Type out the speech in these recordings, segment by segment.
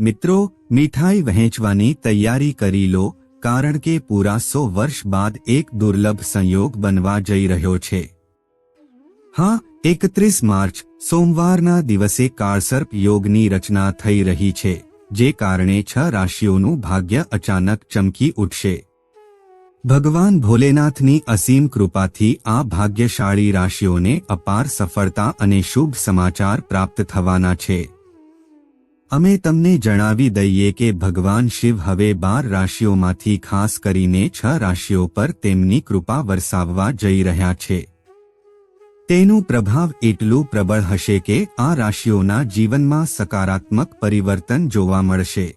મિત્રો, મીઠાઈ વહેંચવાની તૈયારી કરી લો, કારણ કે પૂરા સો વર્ષ બાદ એક દુર્લભ સંયોગ બનવા જઈ રહ્યો છે. હા, એકત્રીસ માર્ચ, સોમવારના દિવસે કાળસર્પ યોગની રચના થઈ રહી છે, જે કારણે છ રાશિઓનું ભાગ્ય અચાનક ચમકી ઉઠશે. ભગવાન ભોલેનાથની અસીમ કૃપાથી આ ભાગ્યશાળી રાશિઓને અપાર સફળતા અને શુભ સમાચાર પ્રાપ્ત થવાના છે. અમે તમને જણાવી દઈએ કે ભગવાન શિવ હવે બાર રાશિઓમાંથી ખાસ કરીને છ રાશિઓ પર તેમની કૃપા વરસાવવા જઈ રહ્યા છે. તેનું પ્રભાવ એટલું પ્રબળ હશે કે આ રાશિઓના જીવનમાં સકારાત્મક પરિવર્તન જોવા મળશે.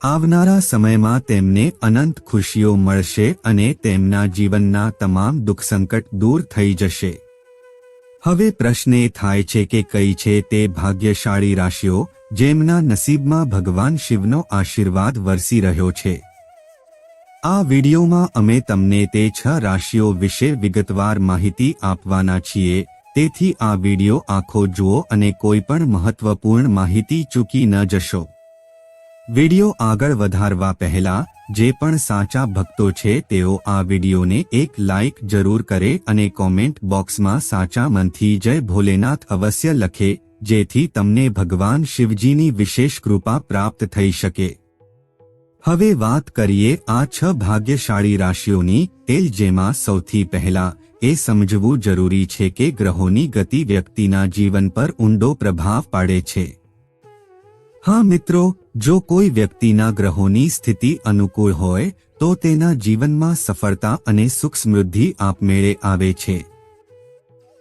આવનારા સમયમાં તેમને અનંત ખુશીઓ મળશે અને તેમના જીવનના તમામ દુઃખ સંકટ દૂર થઈ જશે. હવે પ્રશ્ન એ થાય છે કે કઈ છે તે ભાગ્યશાળી રાશિઓ? જેમના નસીબમાં ભગવાન શિવનો આશીર્વાદ વરસી રહ્યો છે. આ વિડિયોમાં અમે તમને તે છ રાશિઓ વિશે વિગતવાર માહિતી આપવાના છીએ, તેથી આ વિડિયો આખો જુઓ અને કોઈ પણ મહત્વપૂર્ણ માહિતી ચૂકી ન જશો. વીડિયો આગળ વધારવા પહેલા, જે પણ સાચા ભક્તો છે તેઓ આ વિડિયોને એક લાઇક જરૂર કરે અને કોમેન્ટ બોક્સમાં સાચા મનથી જય ભોલેનાથ અવશ્ય લખે જેથી તમને ભગવાન શિવજીની વિશેષ કૃપા પ્રાપ્ત થઈ શકે. હવે વાત કરીએ આ છ ભાગ્યશાળી રાશિઓની, તેલ જેમાં સૌથી પહેલા, એ સમજવું જરૂરી છે કે ગ્રહોની ગતિ વ્યક્તિના જીવન પર ઊંડો પ્રભાવ પાડે છે. હા મિત્રો, જો કોઈ વ્યક્તિના ગ્રહોની સ્થિતિ અનુકૂળ હોય, તો તેના જીવનમાં સફળતા અને સુખ સમૃદ્ધિ આપમેળે આવે છે.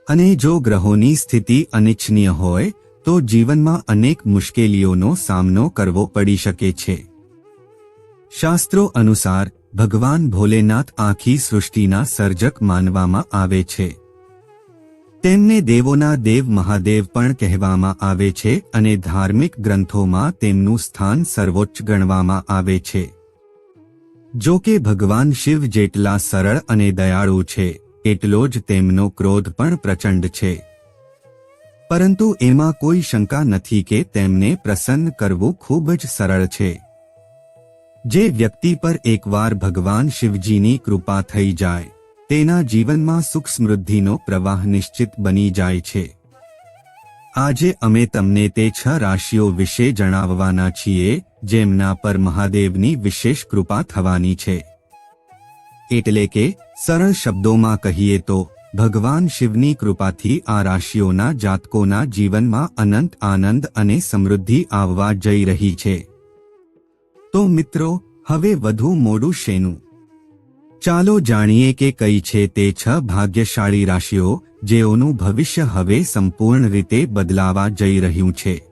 અને જો ગ્રહોની સ્થિતિ અનિચ્છનીય હોય, તો જીવનમાં અનેક મુશ્કેલીઓનો સામનો કરવો પડી શકે છે. શાસ્ત્રો અનુસાર, ભગવાન ભોલેનાથ આખી સૃષ્ટિના સર્જક માનવામાં આવે છે. તેમને દેવોના દેવ મહાદેવ પણ કહેવામાં આવે છે અને ધાર્મિક ગ્રંથોમાં તેમનું સ્થાન સર્વોચ્ચ ગણવામાં આવે છે. જો કે ભગવાન શિવ જેટલા સરળ અને દયાળુ છે. એટલો જ તેમનો ક્રોધ પણ પ્રચંડ છે. પરંતુ એમાં કોઈ શંકા નથી કે તેમને પ્રસન્ન કરવું ખૂબ જ સરળ છે. જે વ્યક્તિ પર એકવાર ભગવાન શિવજીની કૃપા થઈ જાય, તેના જીવનમાં સુખ સમૃદ્ધિનો પ્રવાહ નિશ્ચિત બની જાય છે. આજે અમે તમને તે છ રાશિઓ વિશે જણાવવાના છીએ, જેમના પર મહાદેવની વિશેષ કૃપા થવાની છે. એટલે કે સરળ શબ્દોમાં કહીએ તો, ભગવાન શિવની કૃપાથી આ રાશિઓના જાતકોના જીવનમાં અનંત આનંદ અને સમૃદ્ધિ આવવા જઈ રહી છે. તો મિત્રો, હવે વધુ મોડું શેનું? ચાલો જાણીએ કે કઈ છે તે છ ભાગ્યશાળી રાશિઓ, જેઓનું ભવિષ્ય હવે સંપૂર્ણ રીતે બદલાવા જઈ રહ્યું છે.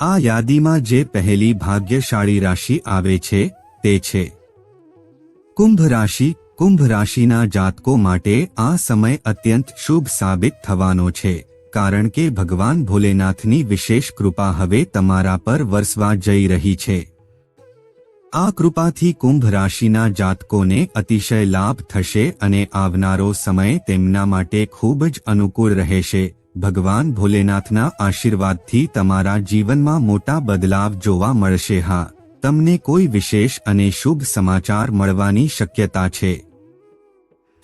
આ યાદીમાં જે પહેલી ભાગ્યશાળી રાશિ આવે છે, તે છે. કુંભ રાશિ કુંભ રાશિના જાતકો માટે આ સમય અત્યંત શુભ સાબિત થવાનો છે, કારણ કે ભગવાન ભોલેનાથની વિશેષ કૃપા હવે તમારા પર વરસવા જઈ રહી છે. આ કૃપાથી કુંભ રાશિના જાતકોને અતિશય લાભ થશે અને આવનારો સમય તેમના માટે ખૂબ જ અનુકૂળ રહેશે. ભગવાન ભોલેનાથના આશીર્વાદથી તમારા જીવનમાં મોટા બદલાવ જોવા મળશે, હા. તમને કોઈ વિશેષ અને શુભ સમાચાર મળવાની શક્યતા છે.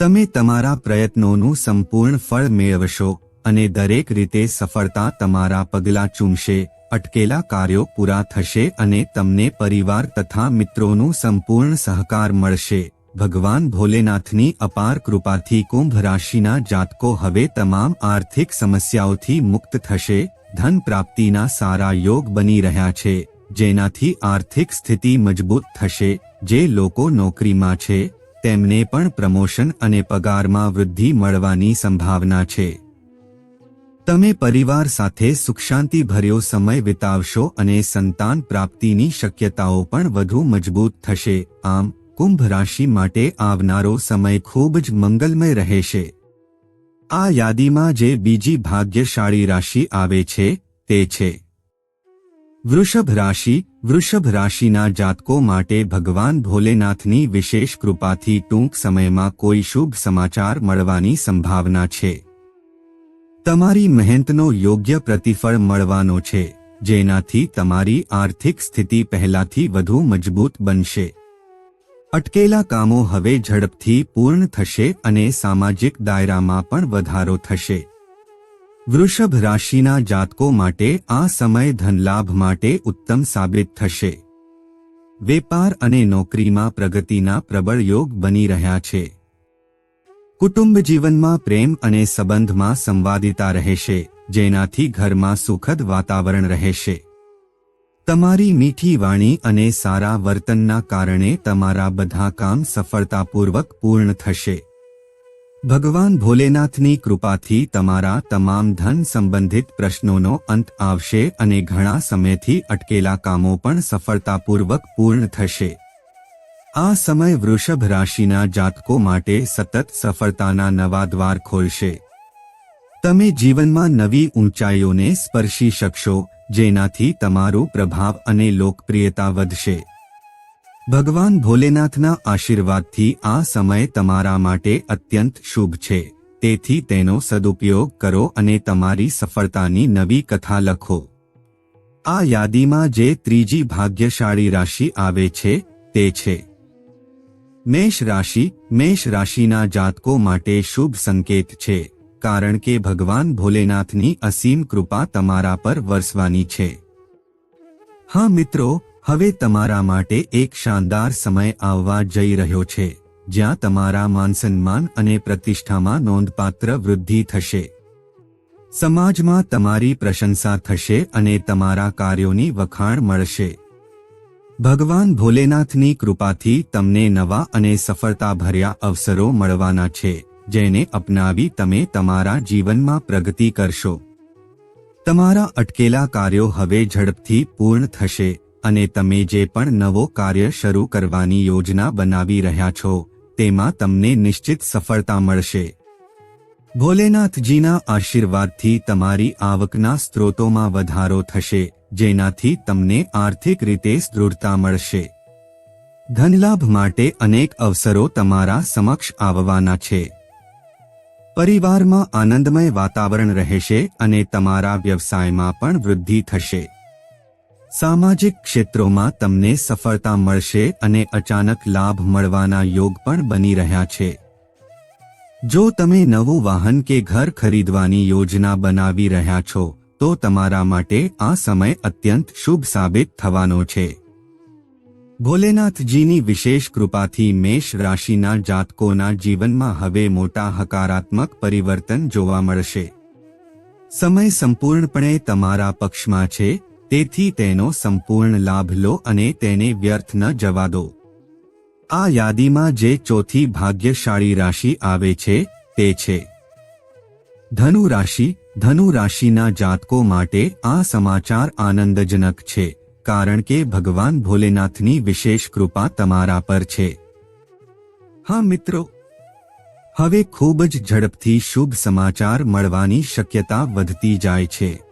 તમે તમારા પ્રયત્નોનું સંપૂર્ણ ફળ મેળવશો અને દરેક રીતે સફળતા તમારા પગલાં ચૂમશે, અટકેલા કાર્યો પૂરા થશે અને તમને પરિવાર તથા મિત્રોનું સંપૂર્ણ સહકાર મળશે. ભગવાન ભોલેનાથની અપાર કૃપાથી કુંભ રાશિના જાતકો હવે તમામ આર્થિક સમસ્યાઓથી મુક્ત થશે, ધન પ્રાપ્તિના સારા યોગ બની રહ્યા છે. જેનાથી આર્થિક સ્થિતિ મજબૂત થશે. જે લોકો નોકરીમાં છે, તેમને પણ પ્રમોશન અને પગારમાં વૃદ્ધિ મળવાની સંભાવના છે. તમે પરિવાર સાથે સુખશાંતિ ભર્યો સમય વિતાવશો અને સંતાન પ્રાપ્તિની શક્યતાઓ પણ વધુ મજબૂત થશે. આમ, કુંભ રાશિ માટે આવનારો સમય ખૂબ જ મંગલમય રહેશે. આ યાદીમાં જે બીજી ભાગ્યશાળી રાશિ આવે છે, તે છે. વૃષભ રાશિ વૃષભ રાશિના જાતકો માટે ભગવાન ભોલેનાથની વિશેષ કૃપાથી ટૂંક સમયમાં કોઈ શુભ સમાચાર મળવાની સંભાવના છે. તમારી મહેનતનો યોગ્ય પ્રતિફળ મળવાનો છે, જેનાથી તમારી આર્થિક સ્થિતિ પહેલાથી વધુ મજબૂત બનશે. અટકેલા કામો હવે ઝડપથી પૂર્ણ થશે અને સામાજિક દાયરામાં પણ વધારો થશે. વૃષભ રાશિના જાતકો માટે આ સમય ધનલાભ માટે ઉત્તમ સાબિત થશે. વેપાર અને નોકરીમાં પ્રગતિના પ્રબળ યોગ બની રહ્યા છે. કુટુંબ જીવનમાં પ્રેમ અને સંબંધમાં સંવાદિતા રહેશે, જેનાથી ઘરમાં સુખદ વાતાવરણ રહેશે. તમારી મીઠી વાણી અને સારા વર્તનના કારણે તમારા બધા કામ સફળતાપૂર્વક પૂર્ણ થશે. ભગવાન ભોલેનાથની કૃપાથી તમારા તમામ ધન સંબંધિત પ્રશ્નોનો અંત આવશે અને ઘણા સમયથી અટકેલા કામો પણ સફળતાપૂર્વક પૂર્ણ થશે. આ સમય વૃષભ રાશિના જાતકો માટે સતત સફળતાના નવા દ્વાર ખોલશે. તમે જીવનમાં નવી ઊંચાઈઓને સ્પર્શી શકશો, જેનાથી તમારું પ્રભાવ અને લોકપ્રિયતા વધશે. ભગવાન ભોલેનાથના આશીર્વાદથી આ સમય તમારા માટે અત્યંત શુભ છે. તેથી તેનો સદુપયોગ કરો અને તમારી સફળતાની નવી કથા લખો. આ યાદીમાં જે ત્રીજી ભાગ્યશાળી રાશિ આવે છે, તે છે. મેષ રાશિ, મેષ રાશિના જાતકો માટે શુભ સંકેત છે, કારણ કે ભગવાન ભોલેનાથની અસીમ કૃપા તમારા પર વરસવાની છે. હા મિત્રો હવે તમારા માટે એક શાનદાર સમય આવવા જઈ રહ્યો છે, જ્યાં તમારા માનસન્માન અને પ્રતિષ્ઠામાં નોંધપાત્ર વૃદ્ધિ થશે. સમાજમાં તમારી પ્રશંસા થશે અને તમારા કાર્યોની વખાણ મળશે. ભગવાન ભોલેનાથની કૃપાથી તમને નવા અને સફળતાભર્યા અવસરો મળવાના છે, જેને અપનાવી તમે તમારા જીવનમાં પ્રગતિ કરશો. તમારા અટકેલા કાર્યો હવે ઝડપથી પૂર્ણ થશે. અને તમે જે પણ નવો કાર્ય શરૂ કરવાની યોજના બનાવી રહ્યા છો, તેમાં તમને નિશ્ચિત સફળતા મળશે. ભોલેનાથજીના આશીર્વાદથી તમારી આવકના સ્ત્રોતોમાં વધારો થશે, જેનાથી તમને આર્થિક રીતે દૃઢતા મળશે. ધનલાભ માટે અનેક અવસરો તમારા સમક્ષ આવવાના છે. પરિવારમાં આનંદમય વાતાવરણ રહેશે અને તમારા વ્યવસાયમાં પણ વૃદ્ધિ થશે. સામાજિક ક્ષેત્રોમાં તમને સફળતા મળશે અને અચાનક લાભ મળવાના યોગ પણ બની રહ્યા છે. જો તમે નવું વાહન કે ઘર ખરીદવાની યોજના બનાવી રહ્યા છો, તો તમારા માટે આ સમય અત્યંત શુભ સાબિત થવાનો છે. ભોલેનાથજીની વિશેષ કૃપાથી મેષ રાશિના જાતકોના જીવનમાં હવે મોટા હકારાત્મક પરિવર્તન જોવા મળશે. સમય સંપૂર્ણપણે તમારા પક્ષમાં છે તેથી તેનો સંપૂર્ણ લાભ લો અને તેને વ્યર્થ ન જવા દો. આ યાદીમાં જે ચોથી ભાગ્યશાળી રાશિ આવે છે, તે છે. ધનુ રાશિ ધનુ રાશિના જાતકો માટે આ સમાચાર આનંદજનક છે, કારણ કે ભગવાન ભોલેનાથની વિશેષ કૃપા તમારા પર છે. હા, મિત્રો. હવે ખૂબ જ ઝડપથી શુભ સમાચાર મળવાની શક્યતા વધતી જાય છે.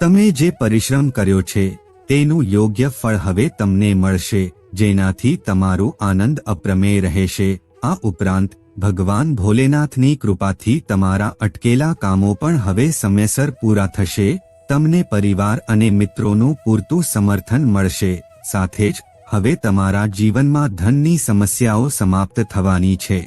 તમે જે પરિશ્રમ કર્યો છે, તેનું યોગ્ય ફળ હવે તમને મળશે, જેનાથી તમારું આનંદ અપ્રમેય રહેશે. આ ઉપરાંત, ભગવાન ભોલેનાથની કૃપાથી તમારા અટકેલા કામો પણ હવે સમયસર પૂરા થશે, તમને પરિવાર અને મિત્રોનું પૂરતું સમર્થન મળશે. સાથે જ, હવે તમારા જીવનમાં ધનની સમસ્યાઓ સમાપ્ત થવાની છે.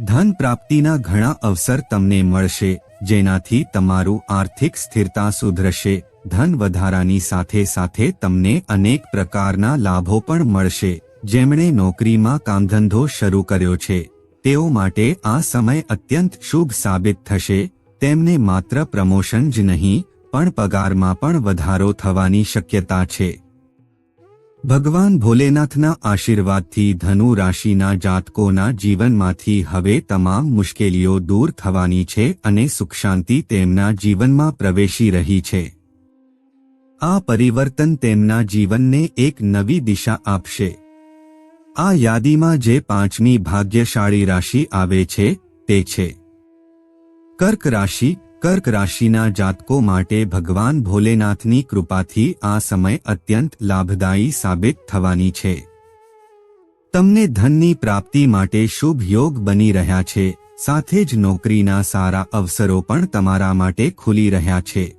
ધન પ્રાપ્તિના ઘણા અવસર તમને મળશે, જેનાથી તમારું આર્થિક સ્થિરતા સુધરશે, ધન વધારાની સાથે સાથે તમને અનેક પ્રકારના લાભો પણ મળશે. જેમણે નોકરીમાં કામધંધો શરૂ કર્યો છે, તેઓ માટે આ સમય અત્યંત શુભ સાબિત થશે. તેમને માત્ર પ્રમોશન જ નહીં, પણ પગારમાં પણ વધારો થવાની શક્યતા છે. ભગવાન ભોલેનાથના આશીર્વાદથી ધનુ રાશિના જાતકોના જીવનમાંથી હવે તમામ મુશ્કેલીઓ દૂર થવાની છે અને સુખ શાંતિ તેમના જીવનમાં પ્રવેશી રહી છે. આ પરિવર્તન તેમના જીવનને એક નવી દિશા આપશે. આ યાદીમાં જે પાંચમી ભાગ્યશાળી રાશિ આવે છે, તે છે. કર્ક રાશિ કર્ક રાશિના જાતકો માટે ભગવાન ભોલેનાથની કૃપાથી આ સમય અત્યંત લાભદાયી સાબિત થવાની છે. તમને ધનની પ્રાપ્તિ માટે શુભ યોગ બની રહ્યા છે, સાથે જ નોકરીના સારા અવસરો પણ તમારા માટે ખુલી રહ્યા છે.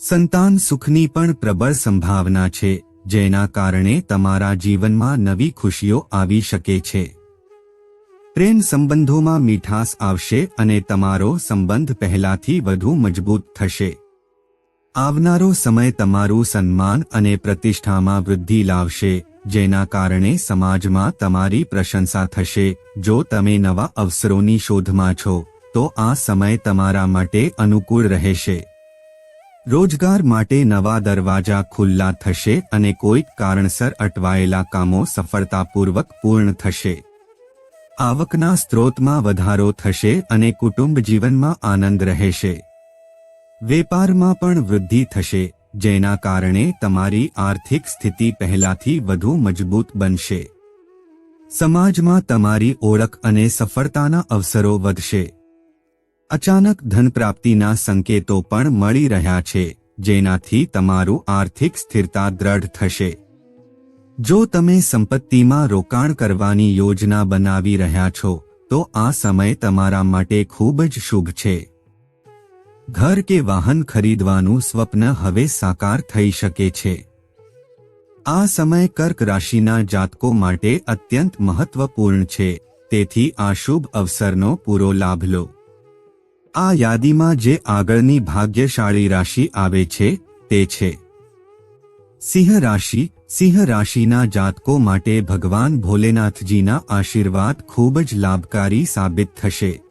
સંતાન સુખની પણ પ્રબળ સંભાવના છે, જેના કારણે તમારા જીવનમાં નવી ખુશીઓ આવી શકે છે. પ્રેમ સંબંધોમાં મીઠાસ આવશે અને તમારો સંબંધ પહેલાથી વધુ મજબૂત થશે. આવનારો સમય તમારું સન્માન અને પ્રતિષ્ઠામાં વૃદ્ધિ લાવશે, જેના કારણે સમાજમાં તમારી પ્રશંસા થશે. જો તમે નવા અવસરોની શોધમાં છો, તો આ સમય તમારા માટે અનુકૂળ રહેશે. રોજગાર માટે નવા દરવાજા ખુલ્લા થશે અને કોઈક કારણસર અટવાયેલા કામો સફળતાપૂર્વક પૂર્ણ થશે. આવકના સ્ત્રોતમાં વધારો થશે અને કુટુંબ જીવનમાં આનંદ રહેશે. વેપારમાં પણ વૃદ્ધિ થશે, જેના કારણે તમારી આર્થિક સ્થિતિ પહેલાથી વધુ મજબૂત બનશે. સમાજમાં તમારી ઓળખ અને સફળતાના અવસરો વધશે. અચાનક ધન પ્રાપ્તિના સંકેતો પણ મળી રહ્યા છે, જેનાથી તમારું આર્થિક સ્થિરતા દ્રઢ થશે. જો તમે સંપત્તિમાં રોકાણ કરવાની યોજના બનાવી રહ્યા છો, તો આ સમય તમારા માટે ખૂબ જ શુભ છે. ઘર કે વાહન ખરીદવાનું સ્વપ્ન હવે સાકાર થઈ શકે છે. આ સમય કર્ક રાશિના જાતકો માટે અત્યંત મહત્વપૂર્ણ છે, તેથી આ શુભ અવસરનો પૂરો લાભ લો. આ યાદીમાં જે આગળની ભાગ્યશાળી રાશિ આવે છે, તે છે. સિંહ રાશિ, સિંહ રાશિના જાતકો માટે ભગવાન ભોલેનાથજીના આશીર્વાદ ખૂબ જ લાભકારી સાબિત થશે.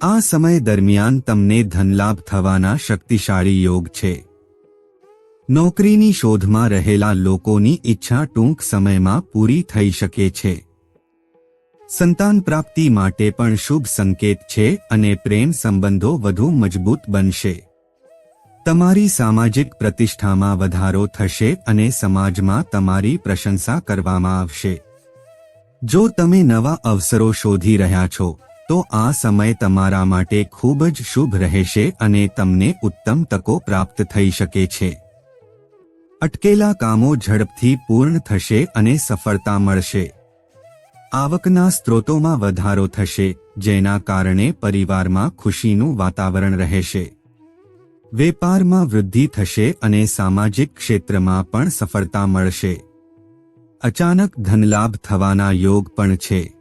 આ સમય દરમિયાન તમને ધનલાભ થવાના શક્તિશાળી યોગ છે. નોકરીની શોધમાં રહેલા લોકોની ઈચ્છા ટૂંક સમયમાં પૂરી થઈ શકે છે. સંતાન પ્રાપ્તિ માટે પણ શુભ સંકેત છે અને પ્રેમ સંબંધો વધુ મજબૂત બનશે. તમારી સામાજિક પ્રતિષ્ઠામાં વધારો થશે અને સમાજમાં તમારી પ્રશંસા કરવામાં આવશે. જો તમે નવા અવસરો શોધી રહ્યા છો, તો આ સમય તમારા માટે ખૂબ જ શુભ રહેશે અને તમને ઉત્તમ તકો પ્રાપ્ત થઈ શકે છે. અટકેલા કામો ઝડપથી પૂર્ણ થશે અને સફળતા મળશે. આવકના સ્ત્રોતોમાં વધારો થશે, જેના કારણે પરિવારમાં ખુશીનું વાતાવરણ રહેશે. વેપારમાં વૃદ્ધિ થશે અને સામાજિક ક્ષેત્રમાં પણ સફળતા મળશે. અચાનક ધનલાભ થવાના યોગ પણ છે.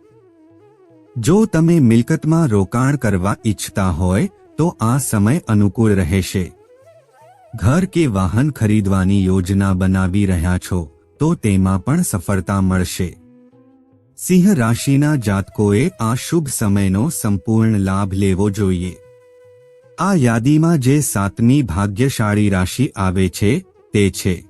જો તમે મિલકતમાં રોકાણ કરવા ઈચ્છતા હોય, તો આ સમય અનુકૂળ રહેશે. ઘર કે વાહન ખરીદવાની યોજના બનાવી રહ્યા છો, તો તેમાં પણ સફળતા મળશે. સિંહ રાશિના જાતકોએ આ શુભ સમયનો સંપૂર્ણ લાભ લેવો જોઈએ. આ યાદીમાં જે સાતમી ભાગ્યશાળી રાશિ આવે છે, તે છે.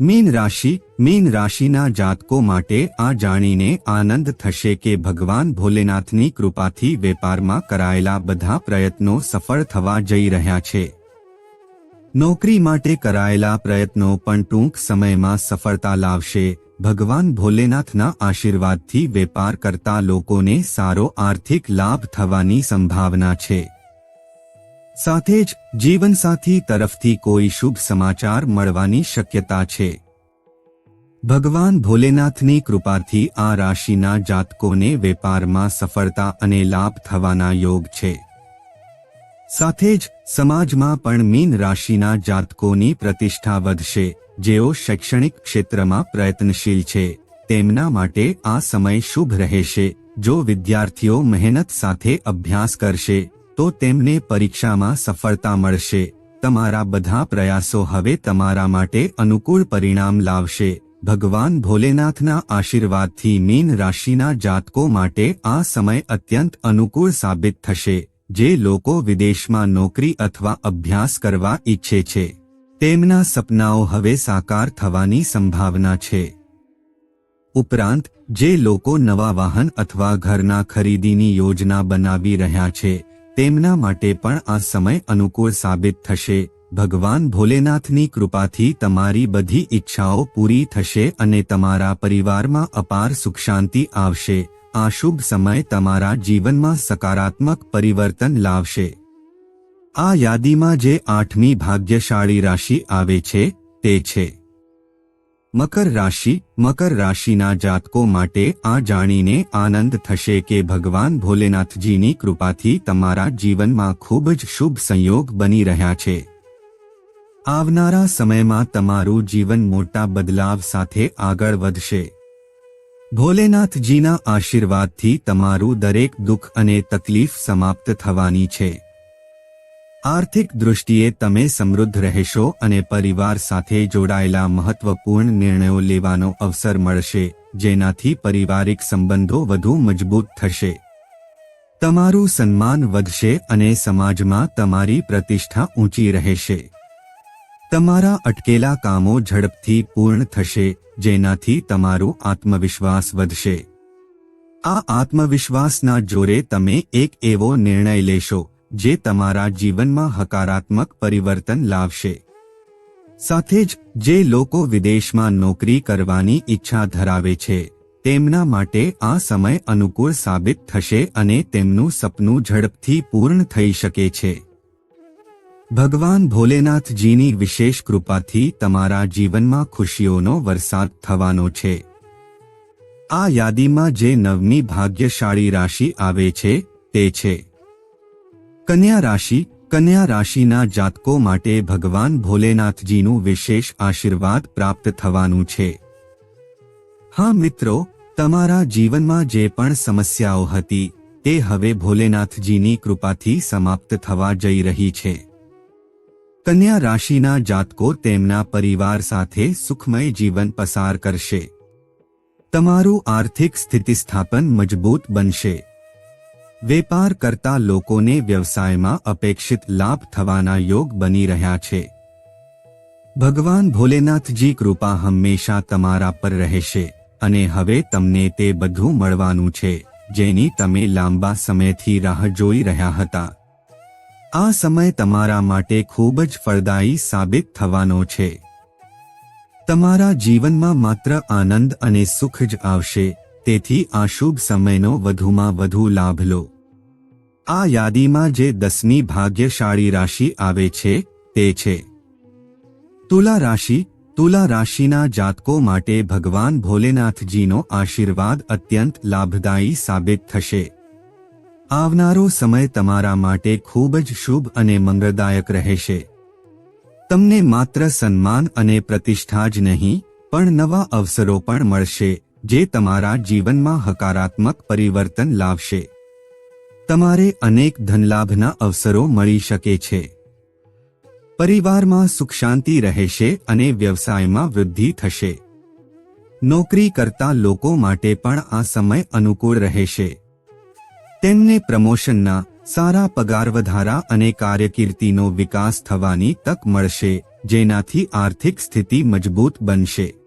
મીન રાશિ, મીન રાશિના જાતકો માટે આ જાણીને આનંદ થશે કે ભગવાન ભોલેનાથની કૃપાથી વેપારમાં કરાયેલા બધા પ્રયત્નો સફળ થવા જઈ રહ્યા છે. નોકરી માટે કરાયેલા પ્રયત્નો પણ ટૂંક સમયમાં સફળતા લાવશે. ભગવાન ભોલેનાથના આશીર્વાદથી વેપાર કરતા લોકોને સારો આર્થિક લાભ થવાની સંભાવના છે. સાથે જ જીવનસાથી તરફથી કોઈ શુભ સમાચાર મળવાની શક્યતા છે. ભગવાન ભોલેનાથની કૃપાથી આ રાશિના જાતકોને વેપારમાં સફળતા અને લાભ થવાના યોગ છે. સાથે જ સમાજમાં પણ મીન રાશિના જાતકોની પ્રતિષ્ઠા વધશે, જેઓ શૈક્ષણિક ક્ષેત્રમાં પ્રયત્નશીલ છે. તેમના માટે આ સમય શુભ રહેશે, જો વિદ્યાર્થીઓ મહેનત સાથે અભ્યાસ કરશે. તો તેમને પરીક્ષામાં સફળતા મળશે. તમારા બધા પ્રયાસો હવે તમારા માટે અનુકૂળ પરિણામ લાવશે. ભગવાન ભોલેનાથના આશીર્વાદથી મીન રાશિના જાતકો માટે આ સમય અત્યંત અનુકૂળ સાબિત થશે, જે લોકો વિદેશમાં નોકરી અથવા અભ્યાસ કરવા ઈચ્છે છે. તેમના સપનાઓ હવે સાકાર થવાની સંભાવના છે. ઉપરાંત, જે લોકો નવા વાહન અથવા ઘરના ખરીદીની યોજના બનાવી રહ્યા છે તેમના માટે પણ આ સમય અનુકૂળ સાબિત થશે. ભગવાન ભોલેનાથની કૃપાથી તમારી બધી ઈચ્છાઓ પૂરી થશે અને તમારા પરિવારમાં અપાર સુખ શાંતિ આવશે. આ શુભ સમય તમારા જીવનમાં સકારાત્મક પરિવર્તન લાવશે. આ યાદીમાં જે આઠમી ભાગ્યશાળી રાશિ આવે છે, તે છે. મકર રાશિ, મકર રાશિના જાતકો માટે આ જાણીને આનંદ થશે કે ભગવાન ભોલેનાથજીની કૃપાથી તમારા જીવનમાં ખૂબ જ શુભ સંયોગ બની રહ્યા છે. આવનારા સમયમાં તમારું જીવન મોટા બદલાવ સાથે આગળ વધશે. ભોલેનાથજીના આશીર્વાદથી તમારું દરેક દુઃખ અને તકલીફ સમાપ્ત થવાની છે. આર્થિક દૃષ્ટિએ તમે સમૃદ્ધ રહેશો અને પરિવાર સાથે જોડાયેલા મહત્વપૂર્ણ નિર્ણયો લેવાનો અવસર મળશે, જેનાથી પારિવારિક સંબંધો વધુ મજબૂત થશે. તમારું સન્માન વધશે અને સમાજમાં તમારી પ્રતિષ્ઠા ઊંચી રહેશે. તમારા અટકેલા કામો ઝડપથી પૂર્ણ થશે, જેનાથી તમારું આત્મવિશ્વાસ વધશે. આ આત્મવિશ્વાસના જોરે તમે એક એવો નિર્ણય લેશો જે તમારા જીવનમાં હકારાત્મક પરિવર્તન લાવશે. સાથે જ, જે લોકો વિદેશમાં નોકરી કરવાની ઈચ્છા ધરાવે છે, તેમના માટે આ સમય અનુકૂળ સાબિત થશે અને તેમનું સપનું ઝડપથી પૂર્ણ થઈ શકે છે. ભગવાન ભોલેનાથજીની વિશેષ કૃપાથી તમારા જીવનમાં ખુશીઓનો વરસાદ થવાનો છે. આ યાદીમાં જે નવમી ભાગ્યશાળી રાશિ આવે છે, તે છે. કન્યા રાશિ, કન્યા રાશિના જાતકો માટે ભગવાન ભોલેનાથજીનું વિશેષ આશીર્વાદ પ્રાપ્ત થવાનું છે. હા મિત્રો, તમારા જીવનમાં જે પણ સમસ્યાઓ હતી, તે હવે ભોલેનાથજીની કૃપાથી સમાપ્ત થવા જઈ રહી છે. કન્યા રાશિના જાતકો તેમના પરિવાર સાથે સુખમય જીવન પસાર કરશે. તમારું આર્થિક સ્થિતિસ્થાપન મજબૂત બનશે. વેપાર કરતા લોકોને વ્યવસાયમાં અપેક્ષિત લાભ થવાના યોગ બની રહ્યા છે. ભગવાન ભોલેનાથજી કૃપા હંમેશા તમારા પર રહેશે અને હવે તમને તે બધું મળવાનું છે, જેની તમે લાંબા સમયથી રાહ જોઈ રહ્યા હતા. આ સમય તમારા માટે ખૂબ જ ફળદાયી સાબિત થવાનો છે. તમારા જીવનમાં માત્ર આનંદ અને સુખ જ આવશે તેથી આ શુભ સમયનો વધુમાં વધુ લાભ લો. આ યાદીમાં જે દસમી ભાગ્યશાળી રાશિ આવે છે, તે છે. તુલા રાશિ, તુલા રાશિના જાતકો માટે ભગવાન ભોલેનાથજીનો આશીર્વાદ અત્યંત લાભદાયી સાબિત થશે. આવનારો સમય તમારા માટે ખૂબ જ શુભ અને મંગળદાયક રહેશે. તમને માત્ર સન્માન અને પ્રતિષ્ઠા જ નહીં, પણ નવા અવસરો પણ મળશે. જે તમારા જીવનમાં હકારાત્મક પરિવર્તન લાવશે. તમારે અનેક ધનલાભના અવસરો મળી શકે છે. પરિવારમાં સુખ શાંતિ રહેશે અને વ્યવસાયમાં વૃદ્ધિ થશે. નોકરી કરતા લોકો માટે પણ આ સમય અનુકૂળ રહેશે. તેમને પ્રમોશનના સારા પગાર વધારા અને કાર્યકીર્તિનો વિકાસ થવાની તક મળશે, જેનાથી આર્થિક સ્થિતિ મજબૂત બનશે.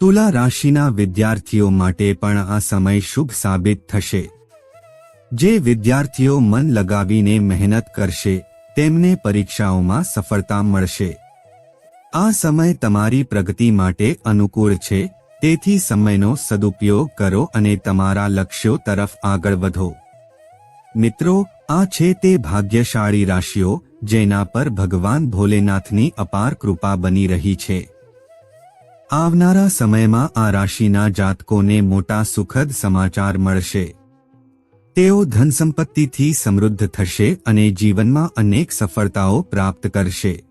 તુલા રાશિના વિદ્યાર્થીઓ માટે પણ આ સમય શુભ સાબિત થશે. જે વિદ્યાર્થીઓ મન લગાવીને મહેનત કરશે, તેમને પરીક્ષાઓમાં સફળતા મળશે. આ સમય તમારી પ્રગતિ માટે અનુકૂળ છે, તેથી સમયનો સદુપયોગ કરો અને તમારા લક્ષ્યો તરફ આગળ વધો. મિત્રો, આ છે તે ભાગ્યશાળી રાશિઓ, જેના પર ભગવાન ભોલેનાથની અપાર કૃપા બની રહી છે. આવનારા સમયમાં આ રાશિના જાતકોને મોટા સુખદ સમાચાર મળશે. તેઓ ધન સંપત્તિથી સમૃદ્ધ થશે અને જીવનમાં અનેક સફળતાઓ પ્રાપ્ત કરશે.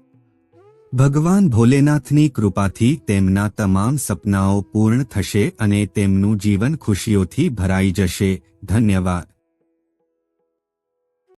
ભગવાન ભોલેનાથની કૃપાથી તેમના તમામ સપનાઓ પૂર્ણ થશે અને તેમનું જીવન ખુશીઓથી ભરાઈ જશે. ધન્યવાદ.